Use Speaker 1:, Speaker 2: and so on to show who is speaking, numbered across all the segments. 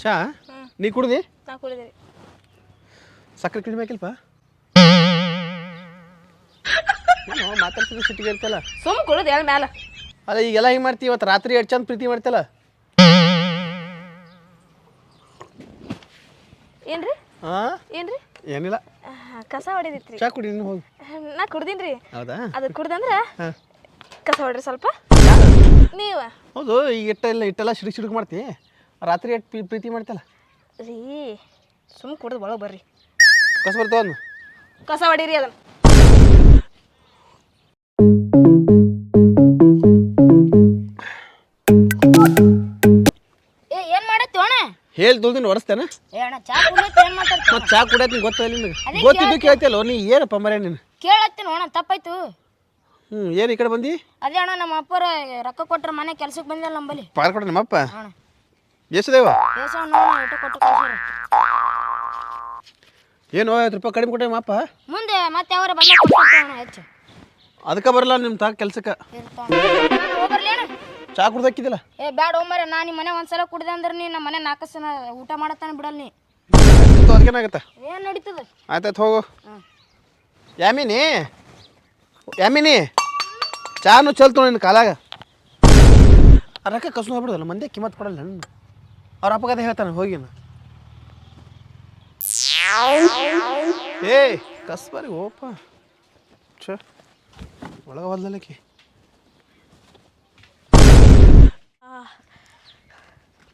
Speaker 1: ಚಾ ನೀ ಕುಡ್ದಿ
Speaker 2: ನಾ ಕುಡಿದಿರಿ
Speaker 1: ಸಕ್ಕರೆ ಕಡಿಮೆ ಹಾಕಿಲ್ಪ ಮಾತಾಡ್ತಿದ್ರೆ ಸಿಟ್ಟಿಗೆ ಇರ್ತಲ್ಲ
Speaker 2: ಸುಮ್ ಕುಡಿದು ಎಲ್ ಮ್ಯಾಲ
Speaker 1: ಅಲ್ಲ ಈಗೆಲ್ಲ ಹಿಂಗೆ ಮಾಡ್ತಿ ಇವತ್ತು ರಾತ್ರಿ ಎಷ್ಟು ಚಂದ ಪ್ರೀತಿ ಮಾಡ್ತಲ್ಲ
Speaker 2: ಏನ್ರಿ?
Speaker 1: ಹಾಂ
Speaker 2: ಏನ್ರಿ?
Speaker 1: ಏನಿಲ್ಲ.
Speaker 2: ಕಸ ಹೊಡಿದಿತ್ರಿ.
Speaker 1: ಚಾ ಕುಡಿ ನೀನು ಹೋಗಿ.
Speaker 2: ನಾ ಕುಡ್ದೀನ್ರಿ.
Speaker 1: ಹೌದಾ?
Speaker 2: ಅದು ಕುಡ್ದಂದ್ರ
Speaker 1: ಹಾಂ.
Speaker 2: ಕಸ ಹೊಡ್ರಿ ಸ್ವಲ್ಪ. ನೀವ?
Speaker 1: ಹೌದು ಈಗ ಇಟ್ಟೆಲ್ಲ ಇಟ್ಟೆಲ್ಲ ಸಿಡುಕ್ ಸಿಡುಕ್ ಮಾಡ್ತಿ. ರಾತ್ರಿ ಎಷ್ಟು ಪ್ರೀತಿ ಮಾಡ್ತಲ್ಲ
Speaker 2: ರೀ ಸುಮ್ ಕುಡ್ದು ಒಳಗೆ ಬರ್ರಿ.
Speaker 1: ಕಸ ಬರ್ತಾವ
Speaker 2: ಕಸ ಹೊಡೀರಿ ಅದನ್ನ.
Speaker 1: ಹೇಳಿ ತೊಳ್ದಿನ ಒರೆಸ್ತೇನೆ?
Speaker 3: ಏ ಅಣ್ಣ ಚಾ ಕುಡಿಯತ್ತಿ ಏನ್ ಮಾತಾಡ್ತಿ
Speaker 1: ಮತ್ತೆ ಚಾ ಕುಡಿಯೋದು ನಿಂಗೆ ಗೊತ್ತಿಲ್ಲ ನಿನಗೆ? ಗೊತ್ತಿದ್ದು ಕೇಳ್ತಿಯಲ್ಲ ನೀ ಏನಪ್ಪ ಮರ ನೀನು.
Speaker 3: ಕೇಳತ್ತೀನಿ ಅಣ್ಣ ತಪ್ಪಾಯ್ತು.
Speaker 1: ಹ್ಞೂ ಏನು ಈ ಕಡೆ ಬಂದು?
Speaker 3: ಅದೇ ಅಣ್ಣ ನಮ್ಮ ಅಪ್ಪರ ರೊಕ್ಕ ಕೊಟ್ರ ಮನೆ ಕೆಲ್ಸಕ್ಕೆ ಬಂದಿಲ್ಲ ನಂಬಲ್ಲಿ.
Speaker 1: ಪಾರ್ ಕೊಡ ನಮ್ಮಪ್ಪ.
Speaker 3: ಅಣ್ಣ.
Speaker 1: ಎಷ್ಟದೇವ
Speaker 3: ಏಸ ಅಣ್ಣ ಊಟ ಕೊಟ್ಟು ಕಳ್ಸ್ಯಾರ
Speaker 1: ಏನು ಐವತ್ತು ರೂಪಾಯಿ ಕಡಿಮೆ ಕೊಟ್ಟೆ ನಮ್ಮಪ್ಪ?
Speaker 3: ಮುಂದೆ ಮತ್ತೆ ಅವರ ಬಂದ ಕೊಡ್ತಾರ ಅಣ್ಣ ಹೆಚ್ಚು.
Speaker 1: ಅದಕ್ಕೆ ಬರಲ್ಲ ನಿಮ್ಮ ತಾ ಕೆಲ್ಸಕ್ಕೆ.
Speaker 3: ಇರ್ತಾವ ಹೋಗ್ಬರ್ಲಿ ಅಣ್ಣ.
Speaker 1: ಚಾ ಕುಡ್ದಾಕಿದಿಲ್ಲ
Speaker 3: ಏ ಬ್ಯಾಡ ಒಮ್ಮರ ನಾ ನಿಮ್ಮ ಮನೆ ಒಂದ್ಸಲ ಕುಡ್ದೆ ಅಂದ್ರೆ ನೀ ನಮ್ಮ ಮನೆ ನಾಲ್ಕು ಸಲ ಊಟ ಮಾಡತ್ತಾನ ಬಿಡಲ್ ನೀ.
Speaker 1: ಅದಕ್ಕೇನಾಗತ್ತೆ
Speaker 3: ಏನ್ ನಡೀತದ?
Speaker 1: ಆಯ್ತಾಯ್ತು ಹೋಗು. ಯಾಮಿನಿ? ಯಾಮಿನಿ? ಚಾನು ಚಲ್ತು ನಿನ್ನ ಕಾಲಾಗ. ಅರಕ ಕಸು ಹೋಗ್ಬಿಡೋದಲ್ಲ ಮಂದಿ ಕಿಮ್ಮತ್ ಕೊಡಲ್ಲ ನನ್ನ ಅವ್ರ ಅಪಘಾತ ಹೇಳ್ತಾನೆ ಹೋಗಿನ ಏ ಕಸ್ ಬಾರಿ ಓಪ. ಛ ಒಳಗೆ ಹೋದ್ಲಕ್ಕೆ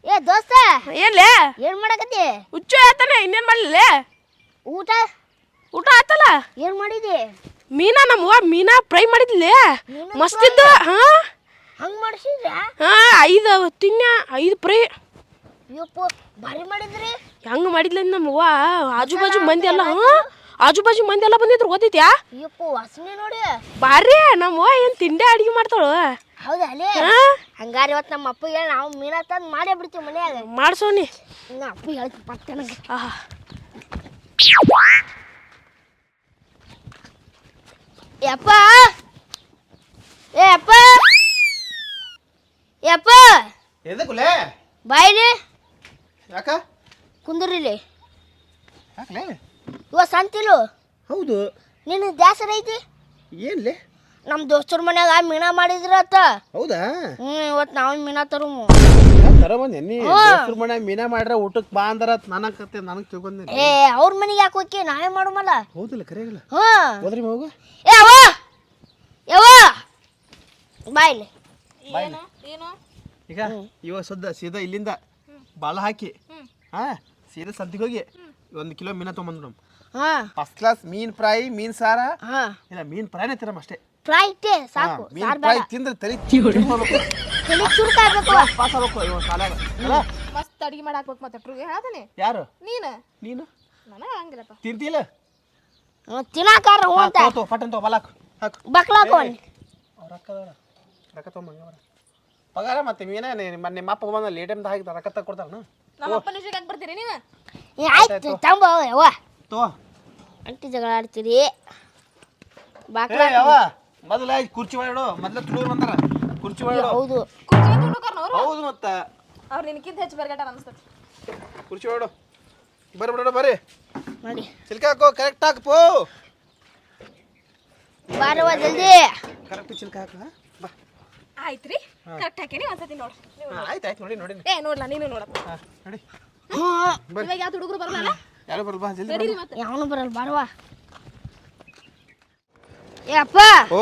Speaker 3: ಏ ದೋಸ್ತ
Speaker 2: ಏನ್ಲೇ
Speaker 3: ಏನ್ ಮಾಡಕತ್ತಿ?
Speaker 2: ಹುಚ್ಚು ಆತನ ಇನ್ನೇನ್ ಮಾಡಲಿಲ್ಲ?
Speaker 3: ಊಟ?
Speaker 2: ಊಟ ಆತಲ್ಲ?
Speaker 3: ಏನ್ ಮಾಡಿದಿ?
Speaker 2: ಮೀನಾ ನಮ್ಮವ್ವ ಮೀನಾ ಫ್ರೈ ಮಾಡಿದ್ಲೇ. ಮಸ್ತ್ ಇದ್ದು ಹಾ?
Speaker 3: ಹಂಗ್ ಮಾಡಿಸಿದ್ರ?
Speaker 2: ಹಾ ಐದು ತಿನ್ನ ಐದು ಫ್ರೈ.
Speaker 3: ಯಪ್ಪ ಭಾರಿ ಮಾಡಿದ್ರಿ.
Speaker 2: ಹೆಂಗ್ ಮಾಡಿದ್ಲ ನಮ್ಮವ್ವ? ಆಜು ಬಾಜು ಮಂದಿ ಅಲ್ಲ ಹಾ ಆಜು ಬಾಜು ಮಂದಿ ಎಲ್ಲ ಬಂದಿದ್ರು ಓದಿದ್ಯಾ
Speaker 3: ಯಪ್ಪ ವಾಸನೆ ನೋಡಿ.
Speaker 2: ಬಾರಿ ನಮ್ಮವ್ವ ಏನ್ ತಿಂಡಿ ಅಡಿಗೆ ಮಾಡ್ತಾಳು?
Speaker 3: ಹೌದಾ ಅಲ್ಲೇ.
Speaker 2: ಹಾ?
Speaker 3: ಹಂಗಾರೆ ಇವತ್ತು ನಮ್ಮ ಅಪ್ಪ ಹೇಳಿ ನಾವು ಮೀನಾ ತಂದು ಮಾಡೇ ಬಿಡ್ತೀವಿ ಮನ್ಯಾಗ.
Speaker 2: ಮಾಡ್ಸೋನಿ
Speaker 3: ನಮ್ಮ ಅಪ್ಪ ಹೇಳ್ತಿ ಪತ್ತೆ ನಂಗೆ
Speaker 2: ಆಹಾ.
Speaker 3: ಯಪ್ಪ ಏ ಅಪ್ಪ. ಯಪ್ಪ
Speaker 1: ಎದಕ್ಕುಲೇ
Speaker 3: ಬಾಯ್ಲಿ
Speaker 1: ಯಾಕ?
Speaker 3: ಕುಂದ್ರಿಲಿ
Speaker 1: ಯಾಕಲೇ?
Speaker 3: ಇವ ಸಂತಿಲು.
Speaker 1: ಹೌದು.
Speaker 3: ನಿನ್ನ ದ್ಯಾಸರ ಐತಿ?
Speaker 1: ಏನ್ಲೇ?
Speaker 3: ನಮ್ಮ ದೋಸ್ತರ ಮನ್ಯಾಗ ಮೀನಾ ಮಾಡಿದ್ರತ್ತ
Speaker 1: ಹೌದಾ?
Speaker 3: ಹ್ಮ್ ಇವತ್ತು ನಾವು ಮೀನಾ ತರು
Speaker 1: ತರ ಬಂದೆ ನೀ ದೋಸ್ತ್ರ ಮನೆ ಮೀನಾ ಮಾಡ್ರ ಊಟಕ್ಕೆ ಬಾ ಅಂದ್ರ ನನಗೆ ಕತೆ ನನಗೆ ತಿಳ್ಕೊಂಡೆ
Speaker 3: ಏ ಅವ್ರ ಮನೆಗೆ ಯಾಕೆ ಹೋಗಿ ನಾವೇ ಮಾಡುಮಲ್ಲ
Speaker 1: ಹೌದಿಲ್ಲ ಕರೆಯಲ್ಲ
Speaker 3: ಹಾ.
Speaker 1: ಹೋದ್ರಿ ಹೋಗು
Speaker 3: ಏ ಅವ್ವ! ಯವ್ವ ಬಾಯ್ಲಿ
Speaker 2: ಏನು ಏನು
Speaker 1: ಈಗ ಇವ ಸದ್ದ ಸೀದಾ ಇಲ್ಲಿಂದ ಬಾಳ ಹಾಕಿ ಹಾ ಸೀದಾ ಸದ್ದಿಗೆ ಹೋಗಿ ಒಂದು ಕಿಲೋ ಮೀನ ತೊಗೊಂಬಂದ್ರು
Speaker 3: ಹಾಂ.
Speaker 1: ಫಸ್ಟ್ ಕ್ಲಾಸ್ ಮೀನ್ ಫ್ರೈ ಮೀನ್ ಸಾರ.
Speaker 3: ಹಾಂ.
Speaker 1: ಇಲ್ಲ ಮೀನ್ ಫ್ರೈನೇ ತಿರಮ್ ಅಷ್ಟೇ.
Speaker 3: ಫ್ರೈ ಇಟ್ಟೆ ಸಾಕು ಸಾರ್ ಬೇಡ.
Speaker 1: ತಿಂದ್ರೆ ತಲೆ
Speaker 3: ತಲೆ ಚುರುಕ ಆಗ್ಬೇಕು
Speaker 1: ಪಾಸ್ ಆಗ್ಬೇಕು ಇವನ್ ಕಾಲಾಗ ಅಲ್ಲ?
Speaker 2: ಮಸ್ತ್ ಅಡಿಗೆ ಮಾಡಿ ಹಾಕ್ಬೇಕು ಮತ್ತೆ ಟ್ರೂ ಹೇಳ್ತಾನೆ?
Speaker 1: ಯಾರು?
Speaker 2: ನೀನು?
Speaker 1: ನೀನು?
Speaker 2: ನನಗೆ ಹಂಗಿಲ್ಲಪ್ಪ.
Speaker 1: ತಿಂತಿಲ್ಲ
Speaker 3: ತಿನ್ನಾಕಾರ ಹ್ಞೂ ಅಂತ.
Speaker 1: ತೋ ಪಟನ್ ತೋ ಬಲಾಕ್. ಹಾಕು.
Speaker 3: ಬಕ್ಲಾಕೋನ್
Speaker 1: ಅವ್ರ ರೊಕ್ಕ ರೊಕ್ಕ ತೊಗೊಂಬಂಗ ಪಗಾರ ಮತ್ತೆ ಮೀನ ನಿಮ್ಮ ನಿಮ್ಮ ಅಪ್ಪ ಬಂದ ಲೇಟ್ ಟೈಮ್ ಹಾಕಿ ರೊಕ್ಕ ತಗ ಕೊಡ್ತಾನ
Speaker 2: ನಮ್ಮ ಅಪ್ಪ ನಿಜಕ್ಕೆ ಹಾಕಿ ಬರ್ತೀರಿ ನೀವು
Speaker 3: ಆಯ್ತು ತಂಬ ಯವ್ವ.
Speaker 1: ತೋ
Speaker 3: ಅಂಟಿ ಜಗಳ ಆಡ್ತೀರಿ. ಬಾಕ್ಲ
Speaker 1: ಯಾವ ಮೊದಲ ಕುರ್ಚಿ ಒಳಡು ಮೊದಲ ತುಳುವ್ರು ಬಂದಾರ. ಕುರ್ಚಿ ಒಳಡು
Speaker 3: ಹೌದು.
Speaker 2: ಕುರ್ಚಿ ತುಡುಕರ್ನವ್ರು
Speaker 1: ಹೌದು ಮತ್ತ.
Speaker 2: ಅವ್ರು ನಿನಕ್ಕಿಂತ ಹೆಚ್ಚು ಬರ್ಗಟ ಅನಿಸ್ತದೆ
Speaker 1: ಕುರ್ಚಿ ಒಳಡು ಬರ್ರಿ ಬಿಡೋಣ ಬರ್ರಿ. ಮಾಡಿ. ಚಿಲ್ಕಾಕೋ ಕರೆಕ್ಟ್ ಹಾಕಪೋ
Speaker 3: ಬಾರವ ಜಲ್ದಿ.
Speaker 1: ಕರೆಕ್ಟ್ ಚಿಲ್ಕ ಹಾಕ ಬಾ.
Speaker 2: ಆಯ್ತ್ರಿ. ಕರೆಕ್ಟ್ ಹಾಕೇನಿ ಒಂದ್ಸತಿ ನೋಡು. ನೀವು
Speaker 1: ಆಯ್ತು ಆಯ್ತು ನೋಡಿ ನೋಡಿ.
Speaker 2: ಏ ನೋಡ್ಲಾ ನೀನು ನೋಡಪ್ಪ.
Speaker 1: ಹಾಂ ನೋಡಿ.
Speaker 2: ಇವಾಗ ಯಾವ ಹುಡುಗರು ಬರಲ್ಲ
Speaker 1: ಯಾರು ಬರಲ್ಲ ಬಾ ಜಲ್ದಿ
Speaker 3: ಯಾವನು ಬರಲ್ಲ ಬಾರವ್ವ ಏ ಅಪ್ಪ!
Speaker 1: ಓ.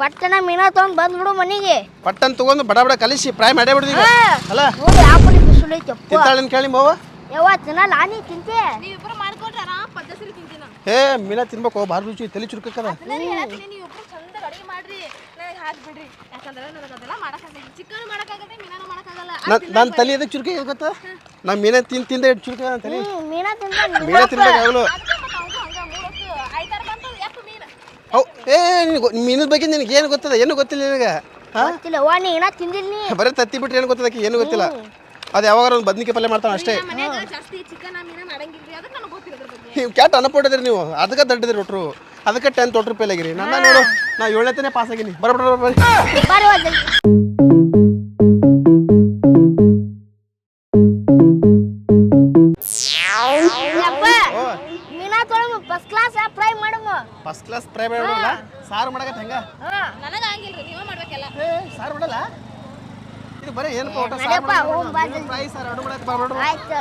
Speaker 3: ಪಟ್ಟಣ ಮೀನಾ ತಗೊಂಡ್ ಬಂದ್ಬಿಡು ಮನೆಗೆ.
Speaker 1: ಪಟ್ಟನ್ ತಗೊಂಡು ಬಡ ಬಡ ಕಲಿಸಿ ಫ್ರೈ ಮಾಡೇ ಬಿಡ್ದು ಈಗ. ಅಲ್ಲ?
Speaker 3: ನೋಡಿ ಆಪಲಿ ಬಿಸಿಲು ಐತಿ
Speaker 1: ತಿಂತಾಳನ್ ಕೇಳಿ
Speaker 3: ಯವ್ವ ತಿನ್ನಲ್ಲ ನೀ ತಿಂತೆ?
Speaker 2: ಹೇ ಮಾಡ್ಕೊಂಡ್ರೆ ಆರಾಮ್ ಪದ್ಧತಿ ತಿಂತೀನಿ. ನಾನು
Speaker 1: ಏ ಮೀನ ತಿನ್ಬೇಕು ಭಾಳ ರುಚಿ ತಲೆ ಚುರುಕಕ್ಕದ.
Speaker 2: ನಾನು ಹೇಳ್ತೀನಿ ನೀವಿಬ್ಬರು ಚಂದ ಅಡಿಗೆ ಮಾಡ್ರಿ. ನನಗೆ ಹಾಕ್ಬಿಡ್ರಿ ಯಾಕಂದ್ರೆ ನನಗೆ ಅದೆಲ್ಲ ಮಾಡಕ್ಕಾಗಲ್ಲ. ಚಿಕನ್ ಮಾಡಕ್ಕಾಗತ್ತೆ ಮೀನಾನು ಮಾಡಕ್ಕಾಗಲ್ಲ.
Speaker 1: ನನ್ನ ತಲೆ ಎದಕ್ಕೆ ಚುರುಕ ಗೊತ್ತಾ? ನಾ ಮೀನ ತಿಂದು ತಿಂದ ಚುರುಕ ತಲೆ
Speaker 3: ಮೀನಾ ತಿಂದ
Speaker 1: ಮೀನ ತಿನ್ಬೇಕಾಗಲು
Speaker 2: ಮೀನು
Speaker 1: ಏ ಮೀನದ ಬಗ್ಗೆ ನಿನಗೆ ಏನು ಗೊತ್ತದ? ಏನು ಗೊತ್ತಿಲ್ಲ ನಿನಗೆ?
Speaker 3: ಗೊತ್ತಿಲ್ಲ. ವಾ ನೀ ಏನ ತಿಂದಿಲ್ಲ ನೀ?
Speaker 1: ಬರೀ ತತ್ತಿ ಬಿಟ್ರೆ ಏನು ಗೊತ್ತದಕ್ಕೆ ಏನು ಗೊತ್ತಿಲ್ಲ. ಅದು ಯಾವಾಗ ಒಂದು ಬದ್ನಿಕಾಯಿ ಪಲ್ಯ ಮಾಡ್ತಾನೆ ಅಷ್ಟೇ.
Speaker 2: ನಮ್ಮ ಮನ್ಯಾಗ ಜಾಸ್ತಿ ಚಿಕನ್ ಮೀನ ಮಾಡಂಗಿಲ್ರಿ. ಅದಕ್ಕೆ ನನಗೆ ಗೊತ್ತಿಲ್ಲ ಅದ್ರ ಬಗ್ಗೆ.
Speaker 1: ನೀವು ಕ್ಯಾಟ್ ಅನ್ನಪಟ್ಟಿದ್ರಿ ನೀವು. ಅದಕ್ಕೆ ದಡ್ಡಿದ್ರಿ ಒಟ್ರು. ಅದಕ್ಕೆ ಟೆನ್ ತೊಟ್ಟು ರೂಪಾಯಿ ಆಗಿರಿ. ನನ್ನ ನೋಡು ನಾ ಏಳನೇತನೇ ಪಾಸ್ ಆಗಿನಿ. ಬರ ಬರ ಬರ್ರಿ
Speaker 3: ಬಾರಿ. ಫಸ್ಟ್ ಕ್ಲಾಸ್ ಫ್ರೈ
Speaker 1: ಅಲ್ಲ ಸಾರು ಮಾಡಕತ್ತ ಹೆಂಗ?
Speaker 2: ನನಗೆ ಆಗಿಲ್ರಿ ನೀವೇ ಮಾಡಬೇಕಲ್ಲ.
Speaker 1: ಏ ಸಾರ್ ಮಾಡಲ್ಲ? ಇದು ಬರೀ ಏನು ಊಟ
Speaker 3: ಸಾರ್ ಹೋಗ್ ಬಾ ಜಲ್ದಿ.
Speaker 1: ಫ್ರೈ ಸಾರು ಅಡು ಮಾಡಕ್ಕೆ ಬರ್ಬೇಡ್ರು
Speaker 3: ಆಯ್ತು.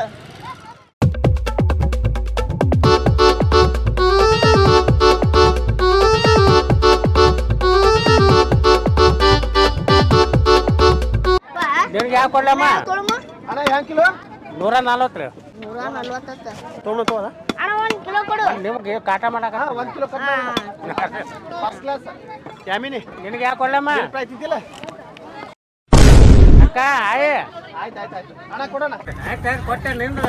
Speaker 4: ನಿಮ್ಗೆ ಯಾಕೆ ಕೊಡ್ಲಮ್ಮ?
Speaker 3: ತೊಳಮು
Speaker 1: ಅಣ್ಣ ಹ್ಯಾಂಗ್ ಕಿಲೋ?
Speaker 4: ನೂರ ನಲ್ವತ್ತು ರೀ.
Speaker 3: ನೂರ ನಲ್ವತ್ತ
Speaker 1: ತೊಗೊಂಡು ತಗೋದ?
Speaker 3: ಅಣ್ಣ ಒಂದು ಕಿಲೋ ಕೊಡು.
Speaker 4: ನಿಮ್ಗೆ ಕಾಟ ಮಾಡಕ
Speaker 1: ಒಂದ್ ಕಿಲೋ ಫಸ್ಟ್ ಕ್ಲಾಸ್ ಯಾಮಿನಿ?
Speaker 4: ನಿನಗೆ ಯಾಕೆ ಕೊಡಲಮ್ಮ?
Speaker 1: ಇದಿಲ್ಲ
Speaker 4: ಅಕ್ಕ ಆಯ್.
Speaker 1: ಆಯ್ತು ಆಯ್ತು ಆಯ್ತು. ಅಣ್ಣ ಕೊಡೋಣ.
Speaker 4: ಆಯ್ತು ಕೊಟ್ಟೆ ನಿಂದು.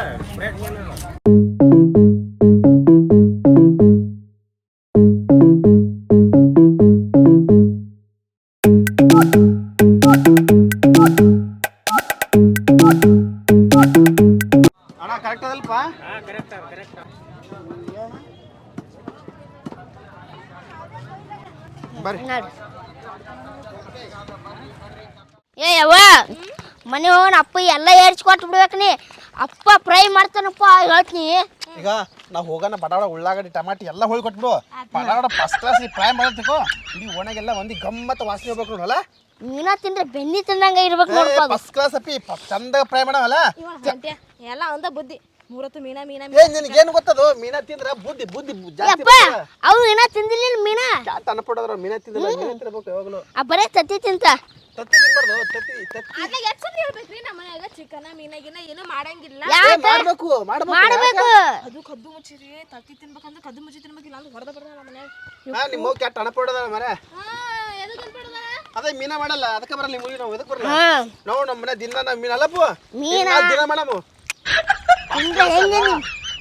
Speaker 1: ಬಡಾಡ ಉಳ್ಳಾಗಡ್ಡಿ ಟಮಾಟಿ ಎಲ್ಲ ಹೋಗಿ ಕೊಟ್ಬಿಡು. ಬಡಾಡ ಫಸ್ಟ್ ಕ್ಲಾಸ್ ಫ್ರೈ ಮಾಡ್ತಿಕೊ. ಇಡೀ ಒಣಗೆಲ್ಲ ಒಂದು ಗಮ್ಮತ್ ವಾಸನೆ ಹೋಗ್ಬೇಕು ನೋಡಲ್ಲ
Speaker 3: ಮೀನಾ ತಿಂದ್ರೆ ಬೆನ್ನಿ ತಿಂದಂಗ ಇರ್ಬೇಕು
Speaker 1: ಫಸ್ಟ್ ಕ್ಲಾಸ್ ಅಪ್ಪಿ ಚಂದ ಫ್ರೈ ಮಾಡವಲ್ಲ
Speaker 2: ಎಲ್ಲ ಒಂದ ಬುದ್ಧಿ. ಮೂರತ್ತು ಮೀನಾ ಮೀನಾ
Speaker 1: ಏ ನಿನಗೇನು ಗೊತ್ತದು? ಮೀನಾ ತಿಂದ್ರ ಬುದ್ಧಿ ಬುದ್ಧಿ ಜಾಸ್ತಿ
Speaker 3: ಯಪ್ಪ ಅವ್ರು ಏನ ತಿಂದಿಲ್ಲ ಮೀನಾ.
Speaker 1: ಕ್ಯಾಟ್ ಅನ್ಪಡೋದ್ರ ಮೀನಾ ತಿಂದಿಲ್ಲ ಮೀನಾ ತಿನ್ಬೇಕು ಯಾವಾಗಲೂ.
Speaker 3: ಆ ಬರೇ ತತ್ತಿ ತಿಂತ.
Speaker 1: ತತ್ತಿ ತಿನ್ಬಾರ್ದು ತತ್ತಿ ತತ್ತಿ.
Speaker 2: ಅದ್ನಾಗ ಎಷ್ಟು ಸತಿ ಹೇಳ್ಬೇಕ್ರಿ ನಮ್ಮ ಮನ್ಯಾಗ? ಚಿಕನ್ ಮೀನ ಗೀನ ಏನು ಮಾಡಂಗಿಲ್ಲ.
Speaker 1: ಏ, ಮಾಡ್ಬೇಕು ಮಾಡ್ಬೇಕು
Speaker 3: ಮಾಡ್ಬೇಕು.
Speaker 2: ಅದು ಕದ್ದು ಮುಚ್ಚಿರಿ ತತ್ತಿ ತಿನ್ಬೇಕಂದ್ರೆ ಕದ್ದು ಮುಚ್ಚಿ ತಿನ್ಬೇಕಿಲ್ಲ ಅಂದ್ರೆ ಹೊಡೆದ ಬರ್ದ ನಮ್ಮ ಮನ್ಯಾಗ.
Speaker 1: ಹಾ ನಿಮ್ಮ ಕ್ಯಾಟ್ ಅನ್ಪಡೋದ ಮರೆ.
Speaker 2: ಹಾ ಎದಕ್ಕೆ ಅನ್ಬಿಡದ
Speaker 1: ಅದೇ ಮೀನಾ ಮಾಡಲ್ಲ ಅದಕ್ಕೆ ಬರಲ್ಲ ನಿಮ್ಮ ನಾವು ಇದಕ್ಕೆ ಬರಲ್ಲ?
Speaker 3: ಹಾ.
Speaker 1: ನಾವು ನಮ್ಮ ಮನೆ ದಿನ ನಾವು ಮೀನು? ದಿನ- ಮಾಡಮು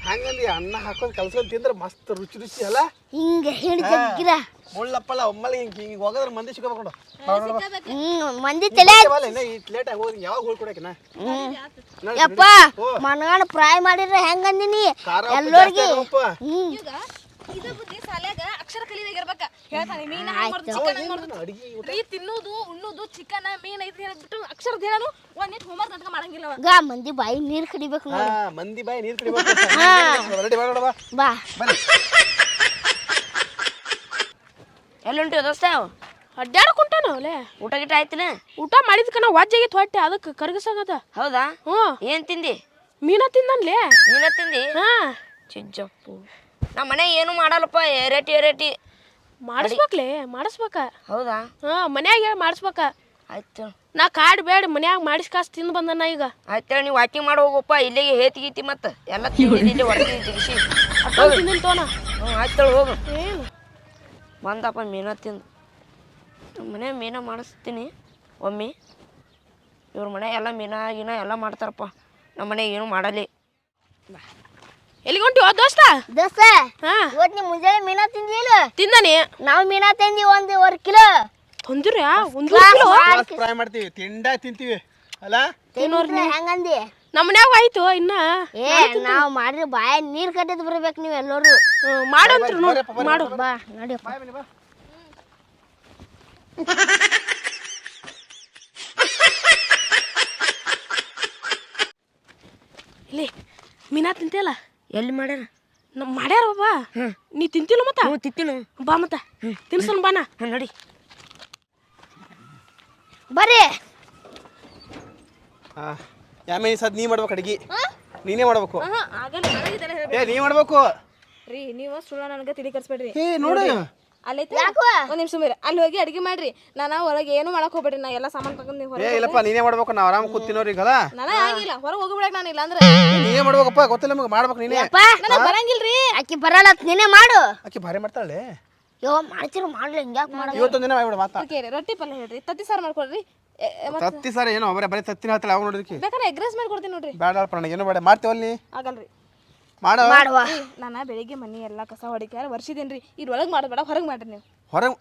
Speaker 1: ಹಂಗಂದಿ ಅನ್ನ ಹಾಕೋದ್ ಕಲ್ಸ್ಕೊಂಡ್ ತಿಂದ್ರೆ ಮಸ್ತ್ ರುಚಿ ರುಚಿ ಅಲ್ಲ?
Speaker 3: ಹಿಂಗ ಹಿಡ್ದಿರ
Speaker 1: ಮುಳ್ಳಪ್ಪಲ್ಲ ಒಮ್ಮಲ್ಲಿ ಹಿಂಗೆ ಹಿಂಗೆ ಹೋಗದ್ರ ಮಂದಿ ಸಿಗಬೇಕು
Speaker 3: ಮಂದಿ ತಲೆ
Speaker 1: ಲೇಟ್ ಆಗಿ ಹೋಗಿ ಯಾವಾಗ ಹೋಗ್ಕೊಡಕಿನ
Speaker 3: ಯಪ್ಪ ಮನಗಣ ಫ್ರೈ ಮಾಡಿದ್ರೆ ಹೆಂಗಂದಿನಿ ಎಲ್ಲೋರ್ಗಿ.
Speaker 2: ಇದು ಬುದ್ಧಿ ಸಾಲ್ಯಾಗ ಅಕ್ಷರ ಕಲಿಬೇಕಿರ್ಬೇಕ ಹೇಳ್ತಾನೆ ಮೀನ ರೀ ತಿನ್ನೋದು ಉಣ್ಣೋದು ಚಿಕನ್ ಮೀನ್ ಐತಿ ಹೇಳ್ಬಿಟ್ಟು ಅಕ್ಷರದ ಹೇಳನು ಒಂದ್ ನಿಟ್ ಹೋಮ್ವರ್ಕ್ ನಾಟಕ ಮಾಡಂಗಿಲ್ಲ.
Speaker 3: ಗ ಮಂದಿ ಬಾಯಿ ನೀರ್ ಕಡಿಬೇಕು
Speaker 1: ಹಾ ಮಂದಿ ಬಾಯಿ ನೀರು ಕಡಿಬೇಕು. ರೆಡಿ ಬಾ
Speaker 3: ಬಾ
Speaker 5: ಎಲ್ಲುಂಟಿ ದೋಸ್ತ?
Speaker 6: ಅಡ್ಡಾಡ ಕುಂಟಾನ ಅವಲೆ?
Speaker 5: ಊಟ ಗಿಟ ಆಯ್ತಿನ?
Speaker 6: ಊಟ ಮಾಡಿದ ಕಣ ವಾಜ್ಜಾಗಿತ್ತು ಹೊಟ್ಟೆ ಅದಕ್ಕೆ ಕರಗಸಾಗದ.
Speaker 5: ಹೌದಾ?
Speaker 6: ಹ್ಞೂ.
Speaker 5: ಏನ್ ತಿಂದಿ?
Speaker 6: ಮೀನ ತಿಂದನ್ಲೇ?
Speaker 5: ಮೀನ ತಿಂದಿ?
Speaker 6: ಹಾ.
Speaker 5: ಚಿಜ್ಜಪ್ಪು. ನಮ್ಮ ಮನೆ ಏನು ಮಾಡಲ್ಲಪ್ಪ ಏರೇಟಿ ಏರೇಟಿ
Speaker 6: ಮಾಡಿಸ್ಬೇಕ್ಲೆ ಮಾಡಿಸ್ಬೇಕ.
Speaker 5: ಹೌದಾ?
Speaker 6: ಹಾ ಮನ್ಯಾಗ ಹೇಳಿ ಮಾಡಿಸ್ಬೇಕ.
Speaker 5: ಆಯ್ತು.
Speaker 6: ನಾ ಕಾಡ್ ಬೇಡ ಮನ್ಯಾಗ ಮಾಡಿಸ್ ಕಾಸು ತಿಂದು ಬಂದನ ಈಗ.
Speaker 5: ಆಯ್ತು ನೀವು ವಾಕಿಂಗ್ ಮಾಡಿ ಹೋಗಪ್ಪ ಇಲ್ಲಿಗೆ ಹೇತಿ ಗೀತಿ ಮತ್ತೆ. ಎಲ್ಲ ತಿಂದಿದ್ದು ಇಲ್ಲಿ ಹೊಡ್ತೀನಿ ತಿಗಿಸಿ
Speaker 6: ಅಕ್ಕ ತಿಂದಿನ ತೋನ.
Speaker 5: ಹ್ಞೂ ಆಯ್ತು ಹೋಗು.
Speaker 6: ಏನು?
Speaker 5: ಬಂದಪ್ಪ ಮೀನ ತಿಂದು. ನಮ್ಮ ಮನೆ ಮೀನ ಮಾಡಿಸ್ತೀನಿ. ಒಮ್ಮೆ. ಇವ್ರ ಮನೆ ಎಲ್ಲ ಮೀನ ಗೀನ ಎಲ್ಲ ಮಾಡ್ತಾರಪ್ಪ. ನಮ್ಮ ಮನೆ ಏನು ಮಾಡಲಿ.
Speaker 6: ಎಲ್ಲಿಗೆ ಹೊಂಟಿ ಓ ದೋಸ್ತ.
Speaker 3: ದೋಸ್ತ
Speaker 6: ಹಾ.
Speaker 3: ಇವತ್ತು ನೀ ಮುಂಜಾನೆ ಮೀನಾ ತಿಂದಿಲ್ಲ
Speaker 6: ತಿಂದಾನೆ.
Speaker 3: ನಾವು ಮೀನಾ ತಿಂದಿ ಒಂದು ಒಂದು ಕಿಲೋ.
Speaker 6: ತೊಂದ್ರೆ ಒಂದು
Speaker 1: ಫ್ರೈ ಮಾಡ್ತೀವಿ. ತಿಂಡ ತಿಂತೀವಿ. ಅಲ್ಲ?
Speaker 3: ತಿನ್ನೋರ್ನ. ಹೆಂಗಂದಿ?
Speaker 6: ನಮ್ಮ ಮನ್ಯಾಗ ಆಯ್ತು ಇನ್ನ.
Speaker 3: ಏ ನಾವು ಮಾಡಿದ್ರೆ ಬಾಯ ನೀರು ಕಟ್ಟಿದ್ ಬರ್ಬೇಕು ನೀವು ಎಲ್ಲರೂ.
Speaker 6: ಮಾಡು ಮಾಡಂತ್ರು ನೋಡಿ. ಮಾಡು.
Speaker 3: ಬಾ. ನಡಿಯಪ್ಪ.
Speaker 1: ಬಾ.
Speaker 6: ಇಲ್ಲಿ ಮೀನಾ ತಿಂತಿಯಲ್ಲ?
Speaker 5: ಎಲ್ಲಿ ಮಾಡ್ಯಾರ?
Speaker 6: ನಮ್ಮ ಮಾಡ್ಯಾರ ಬಾ ನೀ ತಿಂತಿಲ್ಲ ಮತ್ತ?
Speaker 5: ಹ್ಞೂ ತಿಂತೀನಿ.
Speaker 6: ಬಾ ಮತ್ತ. ತಿನ್ಸನ್ ಬಾನ.
Speaker 5: ಹ್ಞೂ ನಡಿ.
Speaker 3: ಬರ್ರಿ.
Speaker 1: ಹಾ ಯಾಮೇ ಸದ್ ನೀ ಮಾಡ್ಬೇಕು ಅಡಿಗೆ. ನೀನೇ ಮಾಡ್ಬೇಕು. ಏ ನೀ ಮಾಡ್ಬೇಕು.
Speaker 2: ರೀ ನೀವು ಸುಳ್ಳ ನನಗೆ ತಿಳಿ ಕರ್ಸ್ಬೇಡ್ರಿ.
Speaker 1: ಏ ನೋಡು.
Speaker 2: ಅಲ್ಲೈತೆ? ಒಂದ್ ನಿಮಿಷ ಸುಮ್ಮನೆ ಅಲ್ಲಿ ಹೋಗಿ ಅಡಿಗೆ ಮಾಡ್ರಿ. ನಾನು ಹೊರಗೆ ಏನು ಮಾಡಕ್ ಹೋಗ್ಬೇಡ್ರಿ ನಾ ಎಲ್ಲಾ ಸಾಮಾನ್ ತಗೊಂಡ್ ನೀವು
Speaker 1: ಏ
Speaker 2: ಹೊರಗೆ
Speaker 1: ಇಲ್ಲಪ್ಪ ನೀನೇ ಮಾಡ್ಬೇಕು ನಾವು ಆರಾಮ್ ಕೂತಿನೋರಿ ಗಲ
Speaker 2: ನನಗೆ ಆಗಿಲ್ಲ. ಹೊರಗೆ ಹೋಗ್ಬಿಡಕ್ ನಾನು ಇಲ್ಲ ಅಂದ್ರೆ.
Speaker 1: ನೀನೇ ಮಾಡ್ಬೇಕಪ್ಪ ಗೊತ್ತಿಲ್ಲ ನಮಗೆ ಮಾಡ್ಬೇಕು ನೀನೇ.
Speaker 3: ಅಪ್ಪ
Speaker 2: ನನಗೆ ಬರಂಗಿಲ್ರಿ.
Speaker 3: ಆಕಿ ಬರಲ್ಲ ಅಂತ ನೀನೇ ಮಾಡು.
Speaker 1: ಆಕಿ ಭಾರಿ ಮಾಡ್ತಾಳೆ.
Speaker 3: ಯೋ ಮಾಡ್ತಿರು ಮಾಡ್ಲಿ ಹಿಂಗ್ಯಾಕ್ ಮಾಡ
Speaker 1: ಇವತ್ತೊಂದು ದಿನ ಮಾಡ್ಬಿಡು ಮಾತಾ.
Speaker 2: ಓಕೆ ರೊಟ್ಟಿ ಪಲ್ಯ ಹೇಳ್ರಿ. ತತ್ತಿ ಸಾರು ಮಾಡ್ಕೊಡ್ರಿ. ಎ- ಎ- ಮತ್ತ್
Speaker 1: ತತ್ತಿ ಸರ್ ಏನೋ ಬರೀ ಬರೀ ತತ್ತಿನ ಹೇಳ್ತಾಳೆ ಅವಾಗ ನೋಡಿದ್ರಿ
Speaker 2: ಬೇಕಾದ್ರೆ ಎಗ್ ರೈಸ್ ಮಾಡ್ಕೊಡ್ತೀನಿ ನೋಡ್ರಿ.
Speaker 1: ಬೇಡ ಅಲ್ಪ ಏನು ಬೇಡ ಮಾಡ್ತೇವಲ್ಲ ನೀ?
Speaker 2: ಆಗಲ್ರಿ.
Speaker 3: ಮಾಡುವ.
Speaker 2: ನಾನು ಬೆಳಿಗ್ಗೆ ಮನೆ ಎಲ್ಲ ಕಸ ಹೊಡಿಕಾರ ವರ್ಷಿದೇನ್ರಿ? ಇದ್ರ ಒಳಗೆ ಮಾಡೋದು ಬೇಡ ಹೊರಗೆ ಮಾಡ್ರಿ ನೀವು.
Speaker 1: ಹೊರಗೆ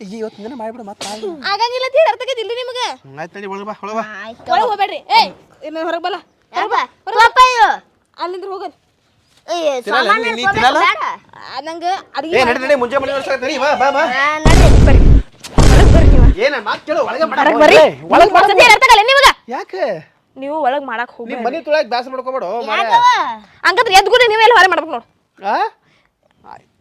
Speaker 1: ಈಗ ಇವತ್ತಿನ ದಿನ ಮಾಡಿಬಿಡು ಮತ್ತೆ
Speaker 2: ಆಗಂಗಿಲ್ಲ ತೀರ್ ಅರ್ಥಕೈತಿ ನಿಮಗೆ?
Speaker 1: ಆಯ್ತು ನಡಿ ಒಳಗೆ ಬಾ ಒಳಗೆ ಬಾ.
Speaker 3: ಆಯ್ತು.
Speaker 2: ಒಳಗೆ ಹೋಗ್ಬೇಡ್ರಿ. ಏಯ್ ಇನ್ನು ಹೊರಗೆ ಬಲ್ಲ.
Speaker 3: ಯಪ್ಪ, ತೋಪ ಇವು.
Speaker 2: ಅಲ್ಲಿಂದ್ರ ಹೋಗಲ್.
Speaker 3: ಏ,
Speaker 1: ತಿನ್ನಲ್ಲ,
Speaker 3: ಸಾಮಾನ್
Speaker 1: ನೀ- ನೀ
Speaker 3: ಇಟ್ಕೊಬೇಕು
Speaker 1: ತಿನ್ನಲ್ಲ?
Speaker 3: ಬೇಡ?
Speaker 2: ನಂಗೆ
Speaker 1: ಏ
Speaker 2: ಅಡಿಗೆ
Speaker 1: ನಡಿ ನಡಿ ಮುಂಜಾನೆ ಮನೆ ವರ್ಷ ನಡಿ ಬಾ ಬಾ ಬಾ.
Speaker 3: ಆ, ನಡ್ರಿ, ಬರ್ರಿ.
Speaker 1: ಏನ ಮಾತು ಕೇಳು ಒಳಗೆ
Speaker 2: ಹೊರಗೆ ಬರ್ರಿ.
Speaker 1: ಒಳಗೆ
Speaker 2: ಒಂದ್ಸತಿ ಅರ್ಥಕಲ್ಲ ನಿಮಗೆ?
Speaker 1: ಯಾಕೆ?
Speaker 2: ನೀವು ಒಳಗ್ ಮಾಡಕ್ ಹೋಗಿ
Speaker 1: ನಿಮ್ಮ ಮನೆ ತುಳಕ್ ದಾಸ ಮಾಡ್ಕೊಬೇಡ?
Speaker 2: ಹಂಗಂದ್ರೆ ನೀವೇ ಎಲ್ಲ ಹೊರ ಮಾಡ್ಬೇಕು ನೋಡು.
Speaker 1: ಆ?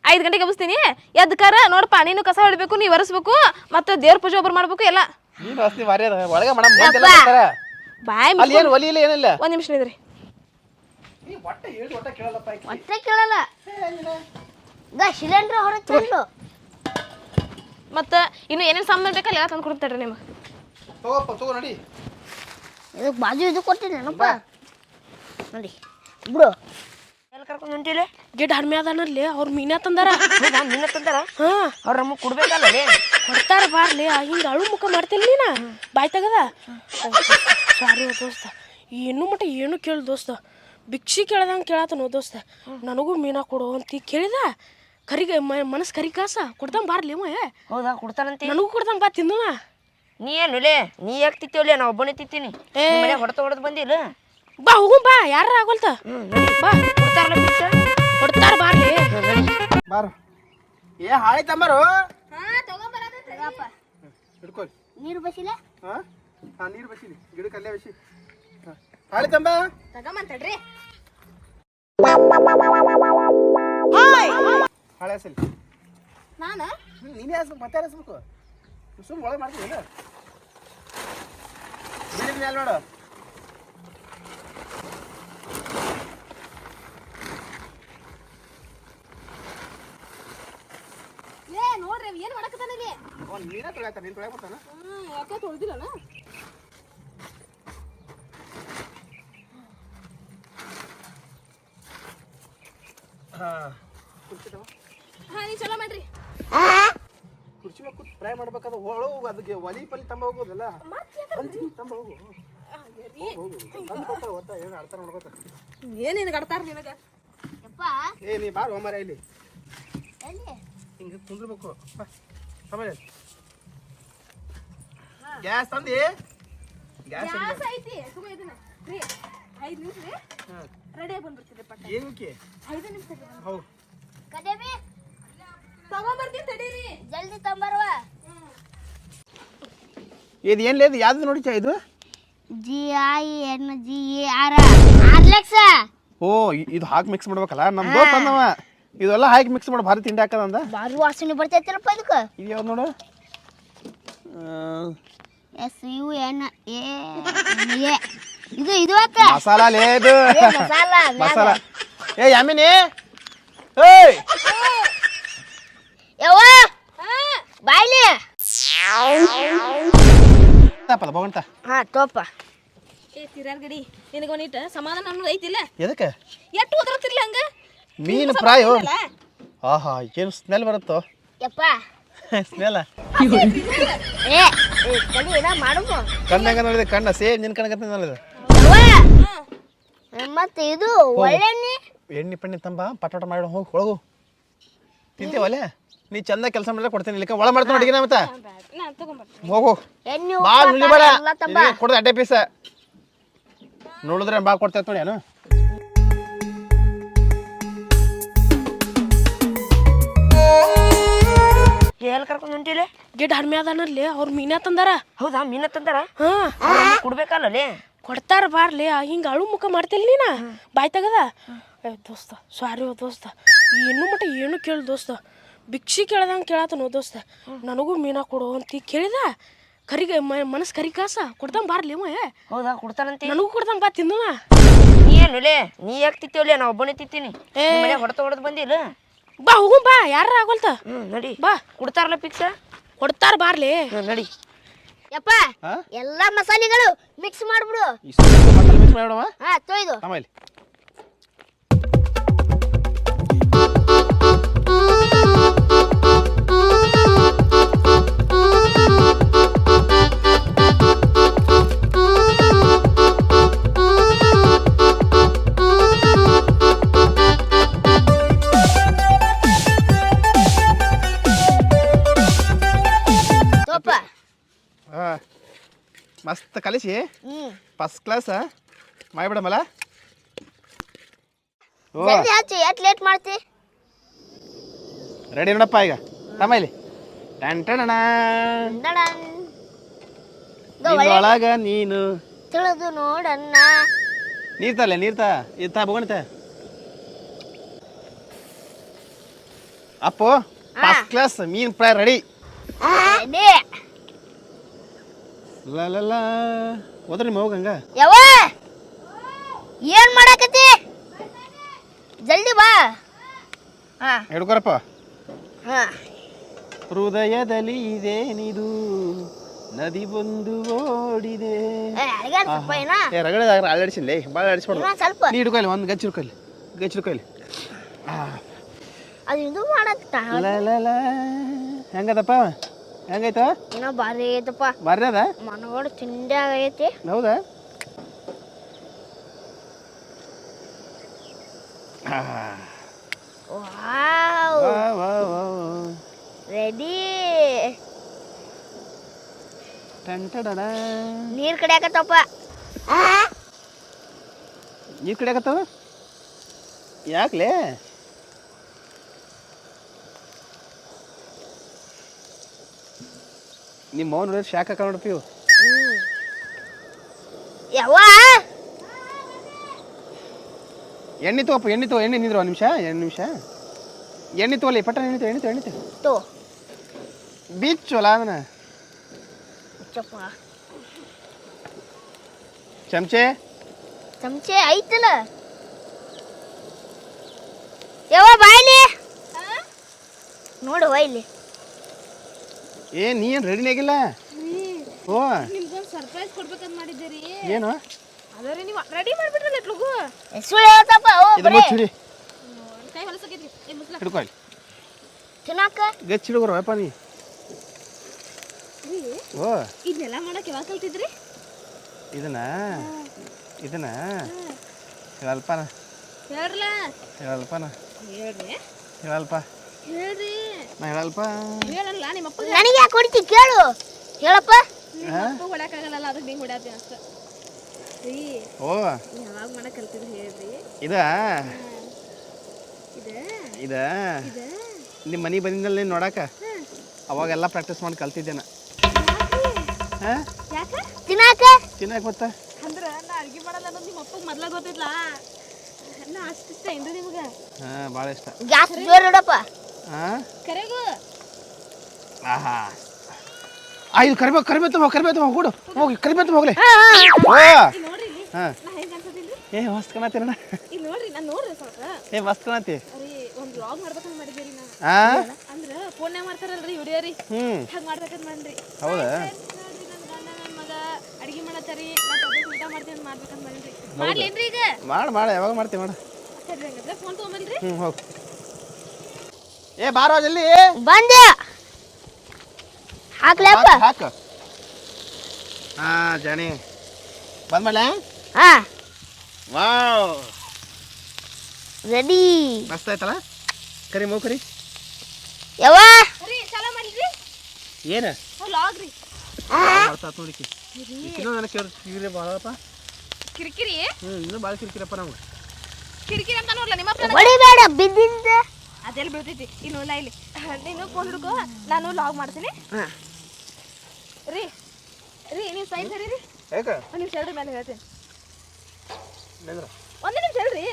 Speaker 2: ಐದು ಗಂಟೆಗೆ ಎಬ್ಬಿಸ್ತೀನಿ. ಎದ್ಕಾರ ಕರ ನೋಡಪ್ಪ ನೀನು ಕಸ ಹೊಡಿಬೇಕು ನೀವು ಒರೆಸ್ಬೇಕು ಮತ್ತೆ ದೇವ್ರ ಪೂಜೆ ಒಬ್ಬರು ಮಾಡ್ಬೇಕು ಎಲ್ಲ.
Speaker 1: ನೀನು ಅಸ್ತಿ ಮಾರಿ ಅದ ಒಳಗೆ ಮೇಡಮ್
Speaker 2: ಬಾಯ್
Speaker 1: ಅಲ್ಲಿ ಏನು ಒಲಿ ಇಲ್ಲ ಏನಿಲ್ಲ?
Speaker 2: ಒಂದು ನಿಮಿಷ ನಿದ್ರಿ.
Speaker 1: ಒಟ್ಟ ಹೇಳಿ ಒಟ್ಟ ಕೇಳಲ್ಲಪ್ಪ ಆಕಿ.
Speaker 3: ಹೊಟ್ಟೆ ಕೇಳಲ್ಲ. ಈಗ ಸಿಲಿಂಡ್ರ್ ಹೊರಗೆ ತಂದು
Speaker 2: ಮತ್ತು ಇನ್ನು ಏನೇನ್ ಸಾಮಾನು ಬೇಕಲ್ಲ ಎಲ್ಲ ತಂದು ಕೊಡ್ತಾರೆ ನಿಮಗೆ.
Speaker 1: ತಗೋಪ್ಪ ತಗೋ ನಡಿ.
Speaker 3: ಇದಕ್ಕೆ ಬಾಜು ಇದು ಕೊಡ್ತೀನಿ ಏನಪ್ಪ? ನೋಡಿ ಬಿಡು.
Speaker 5: ಎಲ್ಲಿ ಕರ್ಕೊಂಡು ಹೊಂಟಿಲೆ?
Speaker 6: ಗಿಡ ಹರ್ಮೆ ಅದಾನಲ್ಲಿ ಅವ್ರ ಮೀನಾ ತಂದಾರ?
Speaker 5: ಮೀನ ತಂದಾರ?
Speaker 6: ಹಾಂ.
Speaker 5: ಅವ್ರು ನಮಗೆ ಕೊಡ್ಬೇಕಲ್ಲ
Speaker 6: ಕೊಡ್ತಾರ ಬಾರ್ಲಿ ಹಿಂಗೆ ಅಳು ಮುಖ ಮಾಡ್ತಿಲ್ಲ ನೀನ? ಬಾಯ್ ತೆಗದ? ಸಾರಿ ದೋಸ್ತ ಏನು ಮಟ್ಟ ಏನು ಕೇಳು ದೋಸ್ತ. ಭಿಕ್ಷಿ ಕೇಳ್ದಂಗೆ ಕೇಳತ್ತನೋ ದೋಸ್ತ. ನನಗೂ ಮೀನಾ ಕೊಡು ಅಂತ ಕೇಳಿದ? ಕರಿಗೆ ಮನಸ್ಸು ಕರಿ ಕಾಸ ಕೊಡ್ತಾನ ಬಾರ್ಲಿ ಮೇ.
Speaker 5: ಹೌದಾ ಕೊಡ್ತಾರಂತೆ?
Speaker 6: ನನಗೂ ಕೊಡ್ತಾನ ಬಾ ತಿಂದು
Speaker 5: ನೀ ಏನು ಲೇ ನೀ ಯಾಕೆ ತಿತ್ತೀವಲ್ಲ ನಾ ಒಬ್ಬನೇ ತಿಂತೀನಿ. ಮನೆ ಹೊಡೆತ ಹೊಡೆದು ಬಂದಿಲ್ಲ
Speaker 6: ಬಾ ಹೋಗು ಬಾ. ಯಾರ ಆಗೋಲ್ತ?
Speaker 5: ಬಾ. ಕೊಡ್ತಾರಲ್ಲ ಪಿಕ್ಸ
Speaker 6: ಕೊಡ್ತಾರ ಬಾರ್ಲಿ
Speaker 1: ಬಾರ. ಏ ಹಾಳಿ ತಮ್ಮರು ಹಿಡ್ಕೊ.
Speaker 3: ನೀರು ಬಸಿಲ್ಲ
Speaker 1: ಹಾ? ಹಾ ನೀರು ಬಸಿಲಿ. ಗಿಡಕ್ಕೆ ಅಲ್ಲೇ ಬಸಿ. ಹಾ. ಹಾಳಿ ತಂಬ.
Speaker 2: ತಗೊಂಬಂತಡ್ರಿ
Speaker 1: ಹಾಳೆ ಹಸಲಿ
Speaker 2: ನಾನು?
Speaker 1: ನೀನೇ ಹಸ್ಬೇಕು ಮತ್ತೆ ಯಾರು ಹಸ್ಬೇಕು? ಸುಮ್ಮನೆ ಒಳಗೆ ಮಾಡ್ತೀವಿ ನೋಡು.
Speaker 2: ಏ ನೋಡ್ರಿ ಏನು ಮಾಡಕತ್ತಾನ ಇಲ್ಲಿ?
Speaker 1: ಅವ್ನು ನೀನೇ ತೊಳ್ಯಾಕ ಬರ್ತಾನ
Speaker 2: ಯಾಕೆ ತೊಳ್ದಿಲ್ಲನ
Speaker 1: ಹಾಂ ಕುರ್ಚಿ ತಗೋ
Speaker 2: ಹಾ ನೀ ಚಲೋ ಮಾಡ್ರಿ
Speaker 1: ಕುರ್ಚಿ ಮೇಲೆ ಕೂತ್ ಫ್ರೈ ಹೋಗು ಒಳಗೆ ಅದಕ್ಕೆ ಒಲಿ ಪಲಿ ತಂಬ ಹೋಗೋದಲ್ಲ? ಅಲ್ಲಿ ತಂಬ ಹೋಗು.
Speaker 2: ಏನೇನು ಕಡ್ತಾರ ನಿನಗ
Speaker 3: ಯಪ್ಪ.
Speaker 1: ಏ ನೀ ಬಾರ ಹೋಮರ ಇಲ್ಲಿ. ಹಿಂಗೆ ಕುಂದ್ರಬೇಕು. ಆಮೇಲೆ ಗ್ಯಾಸ್ ತಂದಿ? ಗ್ಯಾಸ್
Speaker 2: ಐತಿ. ಸುಮ್ಮನೆ ಇದನ್ನ. ರೀ ಐದು ನಿಮಿಷ ರೀ.
Speaker 1: ಹಾಂ.
Speaker 2: ರೆಡಿ ಆಗಿ ಬಂದ್ಬಿಡ್ತೀರಿ ಪಟ್ಟ.
Speaker 1: ಏನಕ್ಕೆ?
Speaker 2: ಐದು ನಿಮಿಷ
Speaker 1: ಹೌದು.
Speaker 3: ಕದೇವಿ.
Speaker 2: ತಗೊಂಬರ್ತೀನಿ ತಡೀರಿ.
Speaker 3: ಜಲ್ದಿ ತಂಬರ್ವ
Speaker 1: ಇದು ಏನು లేదు ಯಾವ್ದು ನೋಡಿ ಚಾ ಇದು?
Speaker 3: G I N G A R R lakh
Speaker 1: ಓ ಇದು ಹಾಕಿ ಮಿಕ್ಸ್ ಮಾಡ್ಬೇಕಲ್ಲ? ನಮ್ಮ ದೋಸ್ತ ಅಂದವ. ಇದೆಲ್ಲ ಹಾಕಿ ಮಿಕ್ಸ್ ಮಾಡಿ ಭಾರಿ ತಿಂಡಿ ಹಾಕದಂದ
Speaker 3: ಬಾರಿ ವಾಸನೆ ಬರ್ತೈತಿರಪ್ಪ ಇದಕ್ಕೆ.
Speaker 1: ಇದು ಯಾವ್ದು ನೋಡು?
Speaker 3: S U N A A ಇದು ಇದು ಅಕ್ಕ.
Speaker 1: ಮಸಾಲ ಲೇ ಇದು
Speaker 3: ಮಸಾಲ
Speaker 1: ಮಸಾಲ. ಏ ಯಾಮಿನಿ? ಏಯ್!
Speaker 3: ಯವ್ವ? ಬಾಯ್ಲಿ.
Speaker 1: ತಪ್ಪಲ್ಲ ಬಗಂತ
Speaker 3: ಹಾ ತೋಪ.
Speaker 2: ಏ ತಿರ್ಯಾರ್ ಗಡಿ ನಿನಗೆ ಒಂದಿಟ್ಟು ಸಮಾಧಾನ ಅನ್ನೋದು ಐತಿಲ್ಲ?
Speaker 1: ಎದಕ್ಕೆ?
Speaker 2: ಎಟ್ಟು ಓದ್ರತಿರ್ಲಿ ಹಂಗ?
Speaker 1: ಮೀನು ಫ್ರಾಯ್ ಆಹಾ ಏನು ಸ್ಮೆಲ್ ಬರುತ್ತೋ?
Speaker 3: ಯಪ್ಪ.
Speaker 1: ಸ್ಮೆಲ್ಲ
Speaker 3: ಏ ಕಣ್ಣು ಏನ ಮಾಡುವ
Speaker 1: ಕಣ್ಣಂಗ ನೋಡಿದೆ? ಕಣ್ಣ ಸೇಮ್ ನಿನ್ನ ಕಣ್ಣಗತ್ತೆ ನೋಡಿದೆ.
Speaker 3: ಮತ್ತೆ ಇದು ಒಳ್ಳೆಣ್ಣೆ?
Speaker 1: ಎಣ್ಣೆ ಪಣ್ಣೆ ತಂಬ ಪಟಾಟ ಮಾಡಿ ಹೋಗಿ ಹೊಳಗು ತಿಂತೀವಲ್ಲೇ? ನೀ ಚಂದ ಕೆಲಸ ಮಾಡಿದ್ರೆ ಕೊಡ್ತೀನಿ. ಇಲ್ಲಿಕ ಒಳ ಮಾಡ್ತಾನೆ ಅಡಿಗೆ ಮತ್ತೆ. ಹೋಗು
Speaker 3: ಎಲ್ಲ ತಂಬ.
Speaker 1: ಕೊಡ್ದೆ ಅಡ್ಡೆ ಪೀಸ. ನೋಡಿದ್ರೆ ಬಾಳ ಕೊಡ್ತೈತೆ ನೋಡಿ ಏನು.
Speaker 5: ಎಲ್ಲಿ ಕರ್ಕೊಂಡು ಹೊಂಟಿಲೆ?
Speaker 6: ಗಿಡ್ ಹರ್ಮೆ ಅದಾನಲ್ಲಿ ಅವ್ರ ಮೀನಾ ತಂದಾರ?
Speaker 5: ಹೌದಾ ಮೀನ ತಂದಾರ?
Speaker 6: ಹಾ.
Speaker 5: ಕೊಡ್ಬೇಕಲ್ಲ ಲೇ
Speaker 6: ಕೊಡ್ತಾರ ಬಾರ್ಲಿ ಹಿಂಗ ಅಳು ಮುಖ ಮಾಡ್ತಿಲ್ಲ ನೀನ? ಬಾಯ್ ತೆಗದ? ದೋಸ್ತ ಸಾರಿ ದೋಸ್ತ. ಏನು ಮಟ್ಟ ಏನು ಕೇಳು ದೋಸ್ತ. ಭಿಕ್ಷಿ ಕೇಳ್ದಂಗೆ ಕೇಳತ್ತನು ದೋಸ್ತ. ನನಗೂ ಮೀನಾ ಕೊಡು ಅಂತ ಕೇಳಿದ. ಕರಿಗೆ ಮನಸ್ಸು ಕರಿ ಕಾಸ ಕೊಡ್ತಾನ ಬಾರ್ಲಿ ಅವ ಏ.
Speaker 5: ಹೌದಾ ಕೊಡ್ತಾನಂತೆ?
Speaker 6: ನನಗೂ ಕೊಡ್ತಾನ ಬಾ ತಿನ್ನುವ
Speaker 5: ನೀ ಏನು ಲೇ ನೀ ಯಾಕೆ ತಿಂತೀವಲ್ಲ ನಾ ಒಬ್ಬನೇ ತಿಂತೀನಿ. ಮನೆ ಹೊಡೆತ ಹೊಡೆದು ಬಂದಿಲ್ಲ?
Speaker 6: ಬಾ ಹೋಗು ಬಾ ಯಾರು ಆಗೋಲ್ತ?
Speaker 5: ನಡಿ.
Speaker 6: ಬಾ.
Speaker 5: ಕೊಡ್ತಾರಲ್ಲ ಪಿಕ್ಸ
Speaker 6: ಕೊಡ್ತಾರ ಬಾರ್ಲಿ.
Speaker 5: ನಡಿ.
Speaker 3: ಯಪ್ಪ? ಎಲ್ಲಾ ಮಸಾಲೆಗಳು ಮಿಕ್ಸ್ ಮಾಡ್ಬಿಡು.
Speaker 1: ಮಿಕ್ಸ್ ಮಾಡೋಣ?
Speaker 3: ಹಾ ತೊಯ್ದು.
Speaker 1: ಆಮೇಲೆ ಕಲಿಸಿ.
Speaker 3: ಹ್ಞೂ
Speaker 1: ಫಸ್ಟ್ ಕ್ಲಾಸ್ ಮಾಡಿಬಿಡಮಲ್ಲ ಓ.
Speaker 3: ಜಲ್ದಿ ಹಚ್ಚಿ ಎಷ್ಟು ಲೇಟ್ ಮಾಡ್ತಿ?
Speaker 1: ರೆಡಿ ನೋಡಪ್ಪ ಈಗ. ತಮ್ಮ ಇಲ್ಲಿ. ಟನ್
Speaker 3: ಟಣ.
Speaker 1: ನಿನ್ನೊಳಗ ನೀನು.
Speaker 3: ತಿಳಿದು ನೋಡಣ್ಣ.
Speaker 1: ನೀರ್ ತಲೆ ನೀರ್ ತಾ. ಇದು ಅಪ್ಪು ಫಸ್ಟ್ ಕ್ಲಾಸ್ ಮೀನ್ ಫ್ರೈ ರೆಡಿ
Speaker 3: ಅದೇ
Speaker 1: ಲ ಲ ಲ. ಹೋದ್ರಿ ನಿಮ್ಮ ಹೋಗಂಗ?
Speaker 3: ಏನ್ ಮಾಡಾಕತ್ತಿ? ಜಲ್ದಿ ಬಾ. ಹಾ.
Speaker 1: ಹಿಡ್ಕೊರಪ್ಪ.
Speaker 3: ಹಾ.
Speaker 1: ಹೃದಯದಲ್ಲಿ ಇದೆ ನಿದು ನದಿ ಬಂದು ಓಡಿದೆ.
Speaker 3: ಏ ಅಡಿಗೆ ಸ್ವಲ್ಪ ಏನ
Speaker 1: ಏ ಅಲ್ಲಾಡಿಸಿಲ್ಲ ಭಾಳ ಆಡಿಸ್ಬಾರ್ದು
Speaker 3: ಇನ್ನೊಂದ್ ಸ್ವಲ್ಪ.
Speaker 1: ನೀ ಹಿಡ್ಕೊಯ್ಲಿ ಒಂದು ಗಚ್ಚ ಹಿಡ್ಕೊಲ್ಲಿ ಗಚ್ಚ ಹಿಡ್ಕೊಲ್ಲಿ
Speaker 3: ಅದು ಇದು ಮಾಡತ್ತ
Speaker 1: ಹೆಂಗದಪ್ಪ? ಹೆಂಗೈತ?
Speaker 3: ಇನ್ನ ಭಾರಿ ಐತಪ್ಪ.
Speaker 1: ಬರ್ರಿ ಅದ?
Speaker 3: ಮನಗೋಡು ತಿಂಡಿ ಆಗೈತಿ.
Speaker 1: ಹೌದಾ?
Speaker 3: ವಾವ್. ರೆಡಿ.
Speaker 1: ಟನ್ ಟಡಡ
Speaker 3: ನೀರ್ ಕಡಿಯಾಕತ್ತಪ್ಪ
Speaker 1: ನೀರು ಕಡಿಯಾಕತ್ತವ ಯಾಕ್ಲೆ? ನಿಮ್ಮ ಮೌನ ನೋಡಿದ್ರೆ ಶಾಖ ಇವು
Speaker 3: ಯವ್ವ!
Speaker 1: ಎಣ್ಣೆ ತೋಪ ಎಣ್ಣೆ ತೋ ಎಣ್ಣೆ ನಿಂದ್ರು ಒಂದು ನಿಮಿಷ ಎರಡು ನಿಮಿಷ. ಎಣ್ಣೆ ತೋಲಿ ಪಟ್ಟ ಎಣ್ಣೆ ತಗೋ ಎಣ್ಣೆ ತೋ ಎಣ್ಣೆ ತಗೋ.
Speaker 3: ತೋ.
Speaker 1: ಬಿಚ್ಚೋಲ ಅದನ್ನ.
Speaker 3: ಚಪ್ಪ
Speaker 1: ಚಮಚೆ?
Speaker 3: ಚಮಚೆ ಐತಲ್ಲ. ಯವ್ವ ಬಾಯ್ಲಿ ನೋಡು ಇಲ್ಲಿ.
Speaker 1: ಏ ನೀ ಏನು ರೆಡಿನಾಗಿಲ್ಲ ಓ.
Speaker 2: ನಿಮ್ಗೊಂದು ಸರ್ಪ್ರೈಸ್ ಕೊಡ್ಬೇಕಂತ ಮಾಡಿದ್ದೀರಿ
Speaker 1: ಏನು?
Speaker 2: ಅದರಿ ನೀವು ರೆಡಿ ಮಾಡ್ಬಿಟ್ರಲ್ಲ ಎಟ್ಲಗು
Speaker 3: ಸುಳ್ಳು ಹೇಳ್ತಪ್ಪ ಓ
Speaker 1: ಇದು
Speaker 3: ಬರೀ.
Speaker 1: ಮುಚ್ಚಿಡಿ
Speaker 2: ಕೈ ಹೊಲಸಕೈತಿ ಏ ಮುಸ್ಲ
Speaker 1: ಹಿಡ್ಕೊಯ್ಲಿ
Speaker 3: ತಿನ್ನಾಕ?
Speaker 1: ಗಚ್ಚಿ ಹಿಡ್ಕೊರಪ್ಪ ನೀ. ಓ.
Speaker 2: ಇದನ್ನೆಲ್ಲ ಮಾಡಕ್ಕೆ ಯಾವಾಗ ಕಲ್ತಿದ್ರಿ?
Speaker 1: ಇದನ್ನ ಇದನ್ನ ಹೇಳಲ್ಪನ
Speaker 2: ಹೇಳ್ರಲ್ಲ
Speaker 1: ಹೇಳಲ್ಪನ
Speaker 2: ಹೇಳ್ರಿ.
Speaker 1: ಹೇಳಲ್ಪ.
Speaker 2: ಹೇಳ್ರಿ
Speaker 1: ನಾ ಹೇಳಲ್ಪ
Speaker 2: ಹೇಳಲ್ಲ ನಿಮ್ಮ ಅಪ್ಪ
Speaker 3: ನನಗೆ ಯಾಕೆ ಹೊಡಿತಿ? ಕೇಳು. ಹೇಳಪ್ಪ.
Speaker 2: ಅಪ್ಪ ಅದಕ್ಕೆ ನೀವು ಹೊಡ್ಯಾತೀನಿ ಅಷ್ಟ ರೀ
Speaker 1: ಓ.
Speaker 2: ಯಾವಾಗ ಮಾಡಕ್ ಕಲ್ತಿದ್ರು ಹೇಳ್ರಿ.
Speaker 1: ಇದ?
Speaker 2: ಇದೆ.
Speaker 1: ಇದ? ನಿಮ್ಮ ಮನೆಗೆ ಬಂದಿದ್ದಲ್ಲ ನೀನು ನೋಡಾಕ? ಅವಾಗೆಲ್ಲ ಪ್ರಾಕ್ಟೀಸ್ ಮಾಡಿ ಕಲ್ತಿದ್ದೇನ. ತಿನ್ನಾಕ
Speaker 2: ಯಾಕ?
Speaker 3: ತಿನ್ನಾಕ?
Speaker 1: ಮತ್ತ?
Speaker 2: ಅಂದ್ರ ನಾ ಅಡ್ಗೆ ಮಾಡಲ್ಲ ಅನ್ನೋದು ನಿಮ್ಮ ಅಪ್ಪಗೆ ಮೊದ್ಲ ಗೊತ್ತಿಲ್ಲ ನಾ ಅಷ್ಟು ಇಷ್ಟ ಏನ್ರಿ ನಿಮ್ಗೆ?
Speaker 1: ಹಾ ಭಾಳ ಇಷ್ಟ.
Speaker 3: ಗ್ಯಾಸ್ ಜೋರ್ ಇಡಪ್ಪ
Speaker 1: ಆಹಾ. ಆ ಇದು ಕರಿಬೇಕು ಕರಿಬೇಕು ತುಂಬ ಕರಿಬೇಕು ತಗೋ ಹೋಗು ಹೋಗಿ ಕರಿಬೇಕು ಹೋಗ್ಲಿ ಹಾ ಏ ಮಸ್ತ್ ಕಾಣತ್ತೀರಣ್ಣ ಏ ಮಸ್ತ್ ಕಾಣತ್ತಿ ಹಾ
Speaker 2: ಹಂಗ
Speaker 1: ಹೌದಾ? ಮಾಡು ಮಾಡು ಯಾವಾಗ ಮಾಡ್ತೀವಿ ಮಾಡು ಹ್ಞೂ ಹೋಗು. ಏ ಬಾರೋ ಜಲ್ಲಿ.
Speaker 3: ಬಂದೆ. ಹಾಕ್ಲಪ್ಪ
Speaker 1: ಹಾಕು, ಹಾಕು. ಹಾ ಜಾಣಿ. ಬಂದ್ಮೇಲೆ?
Speaker 3: ಹಾ.
Speaker 1: ವಾವ್.
Speaker 3: ರೆಡಿ.
Speaker 1: ಮಸ್ತ್ ಆಯ್ತಲ್ಲ? ಕರಿ ಮೂ ಕರಿ.
Speaker 3: ಯವ್ವ.
Speaker 2: ರೀ ಚಾಲ ಮಾಡಿದ್ರಿ?
Speaker 1: ಏನ?
Speaker 2: ವ್ಲಾಗ್ ರೀ.
Speaker 1: ಮಾಡ್ತಾ ನೋಡಿಕಿ ಇನ್ನೂ ನನಗೆ ಕೇಳಿ ಕಿರಿ ಭಾಳಪ್ಪ
Speaker 2: ಕಿರಿಕಿರಿ?
Speaker 1: ಹ್ಞೂ ಇನ್ನೂ ಭಾಳ ಕಿರಿಕಿರಪ್ಪ ನಮ್ಗೆ.
Speaker 2: ಕಿರಿಕಿರಿ ಅಂತ ನೋಡ್ಲ ನಿಮ್ಮ ಅಪ್ಪ
Speaker 3: ಹೊಡಿಬೇಡ ಬಿದ್ದಿಂದ.
Speaker 2: ಅದೆಲ್ಲ ಬೀಳ್ತೈತಿ. ಇನ್ನು ಇಲ್ಲ ಇಲ್ಲಿ. ನೀನು ಫೋನ್ ಹಿಡ್ಕೋ ನಾನು ಲಾಗ್ ಮಾಡ್ತೀನಿ. ರೀ ರೀ ನೀವು ಸೈನ್ ಸರಿ ರೀ? ನಿಮಿಷ ಹೇಳ್ರಿ ಮೇಲೆ ಹೇಳ್ತೀನಿ. ಒಂದು ನಿಮಿಷ ಹೇಳ್ರಿ.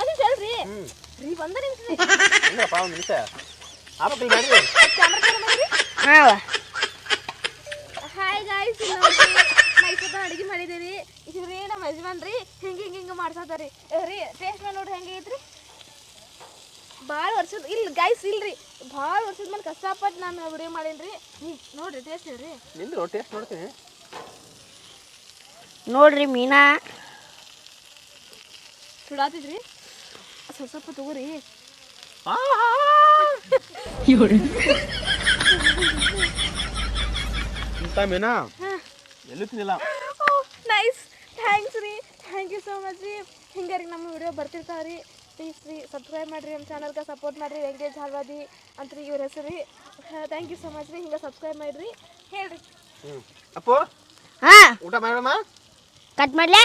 Speaker 2: ಒಂದು ನಿಮಿಷ ಹೇಳ್ರಿ. ರೀ ಒಂದು ನಿಮಿಷ ಹಾಯ್ ಗಾಯ್ಸ್ ನೋಡ್ರಿ ಅಡುಗೆ ಮಾಡಿದ್ದೀರಿ ಇದ್ರಿ ನಮ್ಮ ಯಜಮಾನ್ ರೀ ಹಿಂಗೆ ಹಿಂಗೆ ಹಿಂಗೆ ಮಾಡ್ಸತ್ತಾರಿ ರೀ ಟೇಸ್ಟ್ ಮೇಲೆ ನೋಡ್ರಿ ಹೆಂಗೆ ಐತ್ರಿ? ಭಾಳ ವರ್ಷದ ಇಲ್ಲ ಗೈಸ್ ಇಲ್ರಿ. ಭಾಳ ವರ್ಷದ ಮೇಲೆ ಕಷ್ಟಪಟ್ಟು ನಾನು ವಿಡಿಯೋ ಮಾಡೀನಿ ರೀ ನೋಡ್ರಿ ಟೇಸ್ಟ್ ಹೇಳ್ರಿ.
Speaker 1: ನಿಂದ್ರು ಟೇಸ್ಟ್ ನೋಡ್ತೀನಿ.
Speaker 3: ನೋಡ್ರಿ ಮೀನಾ.
Speaker 2: ಸುಡಾತಿದ್ರಿ. ಸ್ವಲ್ಪ ಸ್ವಲ್ಪ ತಗೋರಿ.
Speaker 1: ಇಂಥ ಮೀನಾ? ಎಲ್ಲೂ ತಿನ್ನಿಲ್ಲ
Speaker 2: ನೈಸ್ ಥ್ಯಾಂಕ್ಸ್ ರೀ. ಥ್ಯಾಂಕ್ ಯು ಸೋ ಮಚ್ ರೀ. ಹಿಂಗೆ ರೀ ನಮ್ಮ ವಿಡಿಯೋ ಬರ್ತಿರ್ತಾವೆ ರೀ ಪ್ಲೀಸ್ ರೀ ಸಬ್ಸ್ಕ್ರೈಬ್ ಮಾಡಿರಿ ನಮ್ಮ ಚಾನಲ್ಗೆ ಸಪೋರ್ಟ್ ಮಾಡಿರಿ ವೆಂಕಟೇಶ್ ಹಾಲ್ವಾದಿ ಅಂತ ರೀ ಇವ್ರ ಹೆಸರು ರೀ. ಥ್ಯಾಂಕ್ ಯು ಸೊ ಮಚ್ ರೀ ಹಿಂಗೆ ಸಬ್ಸ್ಕ್ರೈಬ್ ಮಾಡಿರಿ. ಹೇಳ್ರಿ.
Speaker 1: ಅಪ್ಪ?
Speaker 3: ಹಾ.
Speaker 1: ಊಟ ಮಾಡೋಣ
Speaker 3: ಕಟ್ ಮಾಡ್ಲೆ?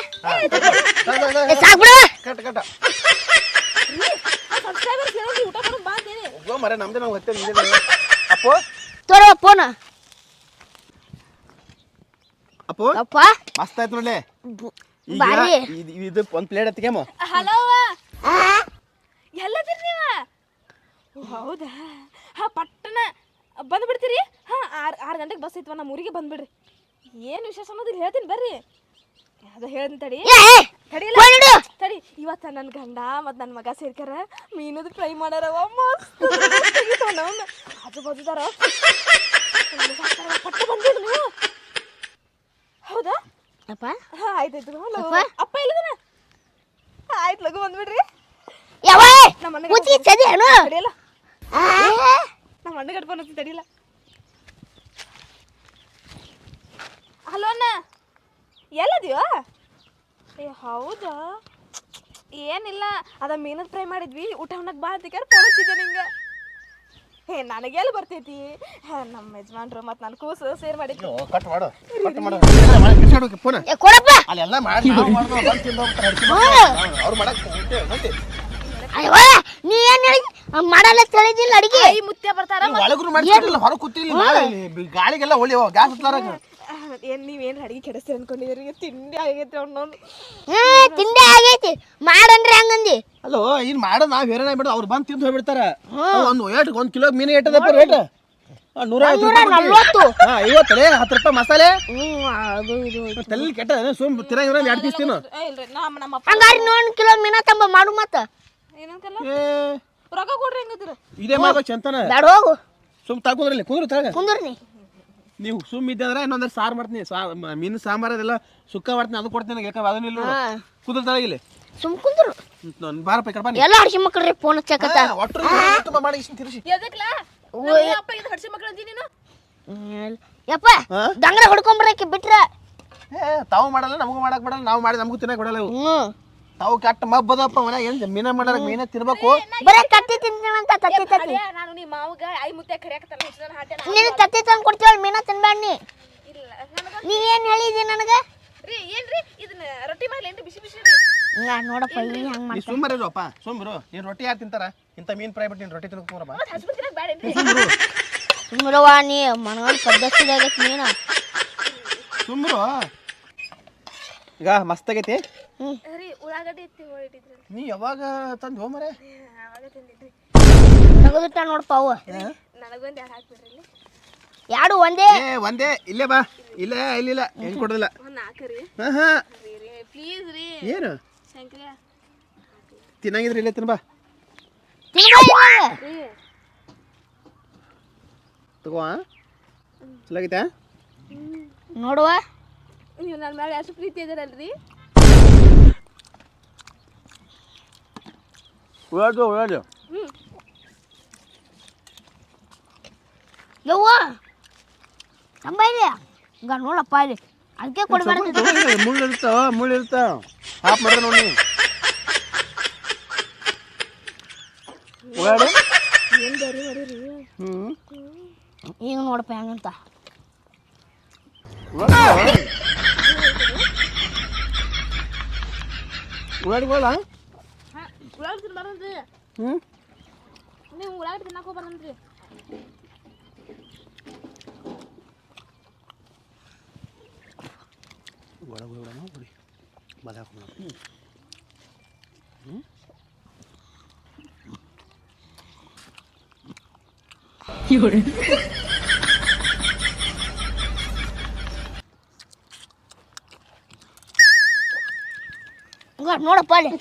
Speaker 3: ಸಾಕ್ ಬಿಡು.
Speaker 1: ಕಟ್ ಕಟ್
Speaker 2: ಸಬ್ಸ್ಕ್ರೈಬರ್ಸ್ ಹೇಳೋದು ಊಟ ಮಾಡೋದು ಬಾ ಅಂತೀನಿ
Speaker 1: ಹೋಗೋ ಮರೆ ನಮ್ದೇ ನಾವು ಹೊತ್ತೆ ನಿಂದೆ ಅಪ್ಪು?
Speaker 3: ತೋರೋ ಫೋನ್
Speaker 1: ಅಪ್ಪು?
Speaker 3: ಅಪ್ಪ
Speaker 1: ಮಸ್ತ್ ಆಯ್ತು ನೋಡ್ಲೆ.
Speaker 3: ಬಾರಿ.
Speaker 1: ಇದು- ಒಂದು ಪ್ಲೇಟ್ ಎತ್ತಿಗೆಮ್ಮ
Speaker 2: ಹಲೋ ಎಲ್ಲದಿರಿ ನೀವ? ಹೌದಾ? ಹಾಂ ಪಟ್ಟಣ. ಬಂದ್ಬಿಡ್ತೀರಿ ಹಾಂ ಆರು ಆರು ಗಂಟೆಗೆ ಬಸ್ ಐತವ ನಮ್ಮ ಊರಿಗೆ ಬಂದ್ಬಿಡ್ರಿ. ಏನು ವಿಶೇಷ ಅನ್ನೋದು ಇಲ್ಲಿ ಹೇಳ್ತೀನಿ ಬರ್ರಿ. ಅದು ಹೇಳ್ತೀನಿ ತಡಿ. ತಡಿಲ್ಲ ತಡಿ ಇವತ್ತ ನನ್ನ ಗಂಡ ಮತ್ತು ನನ್ನ ಮಗ ಸೇರ್ಕಾರ ಮೀನದು ಫ್ರೈ ಮಾಡ್ಯಾರವ ಮಸ್ತ್. ಅದು ಆಜು ಬಾಜುದಾರ ಪಟ್ಟ ಬಂದಿಲ್ಲ ನೀವು. ಹೌದಾ?
Speaker 3: ಅಪ್ಪ?
Speaker 2: ಹಾ ಆಯ್ತಾಯ್ತು.
Speaker 3: ಅಪ್ಪ?
Speaker 2: ಅಪ್ಪ ಇಲ್ಲದನ ಆಯ್ತು ಲಗು ಬಂದ್ಬಿಡ್ರಿ.
Speaker 3: ಯಾವ?
Speaker 2: ನಮ್ಮ ಮನೆಗೆ
Speaker 3: ಕೂತಿ ಸದಿ ಏನು
Speaker 2: ತಡಿಯಲ್ಲ. ನಮ್ಮ ಅಣ್ಣ ಕಟ್ಕೊಂಡು ಹೋಗ್ತೀನಿ ತಡಿಯಲ್ಲ. ಹಲೋ ಅಣ್ಣ. ಎಲ್ಲದಿಯೋ? ಏ ಹೌದಾ? ಏನಿಲ್ಲ. ಅದ ಮೀನದ ಫ್ರೈ ಮಾಡಿದ್ವಿ. ಊಟ ಉಣ್ಣಕ್ಕೆ ಬಾ ಅಂತ ಹಚ್ಚಿದ್ದೆ ನಿಂಗೆ. ಹೇ ನನಗೆಲ್ಲಿ ಬರ್ತೈತಿ? ನಮ್ಮ ಯಜಮಾನ್ರು ಮತ್ತು ನನ್ನ ಕೂಸು ಸೇರ್
Speaker 1: ಕಟ್ ಮಾಡು ಕಟ್ ಮಾಡು. ಮಾಡಿ ಫೋನ್.
Speaker 3: ಏ ಕೊಡಪ್ಪ.
Speaker 1: ಅಲ್ಲೆಲ್ಲ ಮಾಡಿ ಅವ್ರು
Speaker 3: ನೀ ಏನ್ ಹೇಳಿ? ಮಾಡಲ್ಲ ತಿಳಿದಿಲ್ಲ ಅಡಿಗೆ.
Speaker 2: ಈ ಮುತ್ಯ ಬರ್ತಾರ
Speaker 1: ಒಳಗೂ ಮಾಡ್ತಿರಲಿಲ್ಲ ಹೊರ ಕೂತಿಲ್ಲ ಗಾಳಿಗೆಲ್ಲ ಒಳ್ಳೆ ಗ್ಯಾಸ್ ಹತ್ಲಾರ
Speaker 2: ಏನು ನೀವೇನು ಅಡಿಗೆ ಕೆಡಿಸ್ತೀರಿ ಅನ್ಕೊಂಡಿದ್ದೀರಿ ತಿಂಡಿ ಆಗೈತೆ ಅವ್ನು
Speaker 3: ಹಾ ತಿಂಡಿ ಆಗೈತಿ. ಮಾಡನ್ರಿ ಹಂಗಂದಿ?
Speaker 1: ಅಲ್ಲೋ ಇನ್ ಮಾಡ ನಾವ್ ಹೇರಣ ಬಿಡು ಅವ್ರು ಬಂದು ತಿಂದು ಹೋಗ್ಬಿಡ್ತಾರ. ಒಂದು ಏಟ್ ಒಂದು ಕಿಲೋ ಮೀನು ಏಟದಪ್ಪ ರೇಟ್ ನೂರ ಐವತ್ತು
Speaker 3: ನೂರ
Speaker 1: ರೂಪಾಯಿ
Speaker 3: ನಲ್ವತ್ತು.
Speaker 1: ಹಾ ರೀ ಹತ್ತು ರೂಪಾಯಿ ಮಸಾಲೆ.
Speaker 3: ಹ್ಮ್ ಅದು ಇದು
Speaker 1: ತಲೆ ಕೆಟ್ಟ ಸುಮ್ ತಿನ್ನ ಇವ್ರ ಎರಡು ಪೀಸ್ ತಿನ್ನು.
Speaker 2: ಇಲ್ರಿ ನಮ್ಮ ನಮ್ಮ ಅಪ್ಪ
Speaker 3: ಹಂಗಾರಿ ನೋಡ್ ಕಿಲೋ ಮೀನ ತಂಬ ಮಾಡು ಮತ್ತ.
Speaker 2: ಏನಂತಲ್ಲ?
Speaker 1: ಏ.
Speaker 2: ರೊಕ್ಕ ಕೊಡ್ರಿ ಹೆಂಗತ್ತೀರ
Speaker 1: ಇದೇ ಮಾಡ್ಬೇಕು ಚಂತನ.
Speaker 3: ಬ್ಯಾಡ ಹೋಗು.
Speaker 1: ಸುಮ್ ತಗೊಂಡ್ರಲ್ಲಿ ಕುಂದ್ರು ತಗ
Speaker 3: ಕುಂದ್ರಿ
Speaker 1: ನೀವು ಸುಮ್ ಇದ್ದಂದ್ರೆ ಇನ್ನೊಂದ್ರೆ ಸಾರು ಮಾಡ್ತೀನಿ ಸಾ ಮ- ಮೀನು ಸಾಂಬಾರ್ ಅದೆಲ್ಲ ಸುಕ್ಕ ಮಾಡ್ತೀನಿ ಅದು ಕೊಡ್ತೀನಿ ಯಾಕಂದ್ರೆ ಅದನ್ನಿಲ್ಲ
Speaker 3: ಇಲ್ಲ
Speaker 1: ಕುದ್ರ ಇಲ್ಲಿ
Speaker 3: ಸುಮ್ ಕುಂದ್ರು
Speaker 1: ನಾನು ಬಾರಪ್ಪ ಈ ಕಡೆ ಬನ್ನಿ
Speaker 3: ಎಲ್ಲ ಹಡ್ಸಿ ಮಕ್ಕಳ್ರಿ ಫೋನ್ ಹಚ್ಚಕತ್ತ
Speaker 1: ಒಟ್ಟು ಒಟ್ರು ತುಂಬ ಮಾಡಿ ಇಷ್ಟು ತಿರ್ಸಿ
Speaker 2: ಎದಕ್ಲ ಅಪ್ಪ ಇದು ಹಡ್ಸಿ ಮಕ್ಳು ಅಂತೀನಿ ನೀನು
Speaker 3: ಹ್ಮ್. ಯಪ್ಪ
Speaker 1: ಹಾ?
Speaker 3: ದಂಗ್ರ ಹೊಡ್ಕೊಂಬರಕ್ಕೆ ಬಿಟ್ರ
Speaker 1: ಏ ತಾವು ಮಾಡಲ್ಲ ನಮಗೂ ಮಾಡಕ್ ಬಿಡಲ್ಲ ನಾವು ಮಾಡಿ ನಮಗೂ ತಿನ್ನಕ್ ಬಿಡಲ್ಲ ಇವು
Speaker 3: ಹ್ಮ್
Speaker 1: ತಾವು ಕೆಟ್ಟ ಮಬ್ಬದಪ್ಪ ಮನ್ಯಾಗ ಏನು ಮೀನ ಮಾಡಾರ ಮೀನ ತಿನ್ಬೇಕು
Speaker 3: ಬರೇ ತತ್ತಿ ತತ್ತಿ ತತ್ತಿ.
Speaker 2: ನಾನು ನಿಮ್ಮ ಮಾವಗ ಐ ಮುತ್ತೆ ಕರಿಯಾಕತ್ತಾರ ಹುಚ್ಚನ ಹಾಟೆ ನಾ-
Speaker 3: ನೀನು ತತ್ತಿ ತಂದು ಕೊಡ್ತೀವಲ್ಲ ಮೀನಾ ತಿನ್ಬೇಡ ನೀ
Speaker 2: ಇಲ್ಲ ನನಗ
Speaker 3: ನೀ ಏನು ಹೇಳಿದಿ ನನಗೆ?
Speaker 2: ರೀ ಏನ್ರಿ? ಇದನ್ನ ರೊಟ್ಟಿ ಮಾಡ್ಲೇನ್ರಿ ಬಿಸಿ ಬಿಸಿ ರೀ?
Speaker 3: ಹಿಂಗ ನೋಡಪ್ಪ ಇಲ್ಲಿ ಹಂಗ
Speaker 1: ನೀ ಸುಮ್ಮರು ನೀನು ರೊಟ್ಟಿ ಯಾರು ತಿಂತಾರ? ಇಂಥ ಮೀನ್ ಫ್ರೈ ಬಿಟ್ಟು ನೀನು ರೊಟ್ಟಿ ತಿನ್ಕೊಂಬರಪ್ಪ
Speaker 2: ಮತ್ತೆ ಹಚ್ಬಿಡ್ತೀರ ಬ್ಯಾಡೇನ್ರಿ
Speaker 3: ಸುಮ್ಮರವ್ವ ನೀ ಮನಗಂಡ್ ಪದ್ಧತಿದಾಗ ನೀನು
Speaker 1: ಸುಮ್ಮರು ಈಗ ಮಸ್ತ್ ಆಗೈತಿ?
Speaker 2: ರೀ ಉಳ್ಳಾಗಡ್ಡಿ ಎತ್ತಿ ಹೊಡಿದ್ರಿ
Speaker 1: ನೀ ಯಾವಾಗ ತಂದು ಹೋಮರೆ
Speaker 2: ಅವಾಗ ತಿಂದಿದ್ರಿ
Speaker 3: ತೆಗೆದಿಟ್ಟ ನೋಡಪ್ಪ ಅವು. ಯಾಡು ಒಂದೇ?
Speaker 1: ಏ ಒಂದೇ. ಇಲ್ಲೇ ಬಾ. ಇಲ್ಲ ಇಲ್ಲಿಲ್ಲ. ಹೆಂಗ್ ಕೊಡೋದಿಲ್ಲ.
Speaker 2: ಒಂದು ನಾಲ್ಕು ರೀ.
Speaker 1: ಹಾ ಹಾ.
Speaker 2: ರೀ ರೀ. ಪ್ಲೀಸ್ ರೀ.
Speaker 1: ಏನು?
Speaker 2: ತಿನ್ನಂಗಿದ್ರಿ
Speaker 1: ತಿನ್ನಂಗಿದ್ರೆ ಇಲ್ಲೇ ತಿನ್ಬಾ. ತಗೋ ಚಲೋ ಆಗೈತಾ
Speaker 3: ನೋಡುವ.
Speaker 2: ನೀವು ನನ್ನ ಮೇಲೆ ಎಷ್ಟು ಪ್ರೀತಿ ಇದ್ದೀರಲ್ರಿ
Speaker 1: ಉಳ್ಳಾಡ್ದು ಉಳ್ಳಾಡು
Speaker 3: ಯವ್ವ? ನಮ್ಮ ಇಲ್ಲಿ ಈಗ ನೋಡಪ್ಪ ಇಲ್ಲಿ. ಅದಕ್ಕೆ ಕೊಡಬಾರ್ದು
Speaker 1: ಮುಳ್ಳು ಇರ್ತಾವ ಮುಳ್ಳು ಇರ್ತಾವ ಹಾಫ್ ಮಾಡ್ದೆ ನೋಡಿ. ಹ್ಞೂ
Speaker 3: ಈಗ ನೋಡಪ್ಪ ಹೆಂಗಂತ.
Speaker 2: ತಿನ್ಬಾರ್ದ್ರಿ
Speaker 1: ಹ್ಞೂ
Speaker 2: ನೀವು ಉಳ್ಳಾಗಡ್ಡಿ ತಿನ್ನಕ್ಕೆ ಹೋಗ್ಬಾರ್ದ್ರಿ
Speaker 1: ಒಳಗೆ ಹೋಗೋಣ ಬಿಡಿ ಬಲ ಹಾಕೋಣ
Speaker 3: ಈಗ ನೋಡಪ್ಪ ಅಲ್ಲಿ